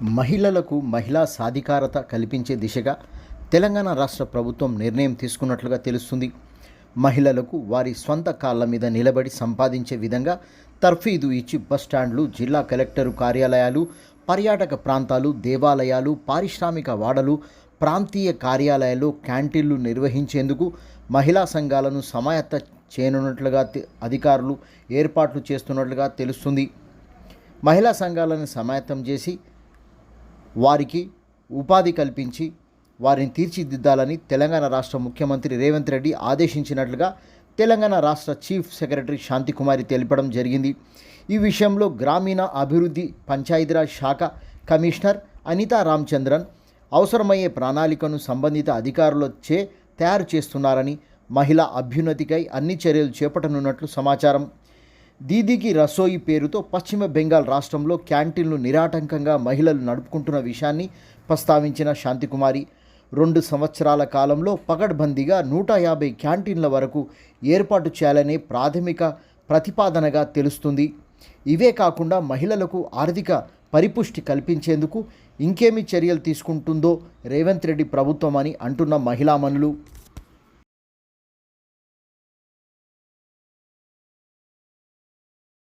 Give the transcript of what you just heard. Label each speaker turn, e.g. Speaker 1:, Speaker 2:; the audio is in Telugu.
Speaker 1: మహిళలకు మహిళా సాధికారత కల్పించే దిశగా తెలంగాణ రాష్ట్ర ప్రభుత్వం నిర్ణయం తీసుకున్నట్లుగా తెలుస్తుంది. మహిళలకు వారి స్వంత కాళ్ళ మీద నిలబడి సంపాదించే విధంగా తర్ఫీదు ఇచ్చి బస్ స్టాండ్లు జిల్లా కలెక్టరు కార్యాలయాలు పర్యాటక ప్రాంతాలు దేవాలయాలు పారిశ్రామిక వాడలు ప్రాంతీయ కార్యాలయాల్లో క్యాంటీన్లు నిర్వహించేందుకు మహిళా సంఘాలను సమాయత్త చేయనున్నట్లుగా అధికారులు ఏర్పాట్లు చేస్తున్నట్లుగా తెలుస్తుంది. మహిళా సంఘాలను సమాయత్తం చేసి వారికి ఉపాధి కల్పించి వారిని తీర్చిదిద్దాలని తెలంగాణ రాష్ట్ర ముఖ్యమంత్రి రేవంత్ రెడ్డి ఆదేశించినట్లుగా తెలంగాణ రాష్ట్ర చీఫ్ సెక్రటరీ శాంతికుమారి తెలపడం జరిగింది. ఈ విషయంలో గ్రామీణ అభివృద్ధి పంచాయతీరాజ్ శాఖ కమిషనర్ అనితా రామచంద్రన్ అవసరమయ్యే ప్రణాళికను సంబంధిత అధికారులచే తయారు చేస్తున్నారని మహిళా అభ్యున్నతికై అన్ని చర్యలు చేపట్టనున్నట్లు సమాచారం దీదీకి రసోయి పేరుతో పశ్చిమ బెంగాల్ రాష్ట్రంలో క్యాంటీన్లు నిరాటంకంగా మహిళలు నడుపుకుంటున్న విషయాన్ని ప్రస్తావించిన శాంతికుమారి రెండు సంవత్సరాల కాలంలో పకడ్బందీగా నూట యాభై క్యాంటీన్ల వరకు ఏర్పాటు చేయాలనే ప్రాథమిక ప్రతిపాదనగా తెలుస్తుంది. ఇవే కాకుండా మహిళలకు ఆర్థిక పరిపుష్టి కల్పించేందుకు ఇంకేమి చర్యలు తీసుకుంటుందో రేవంత్ రెడ్డి ప్రభుత్వం అని అంటున్న మహిళామణులు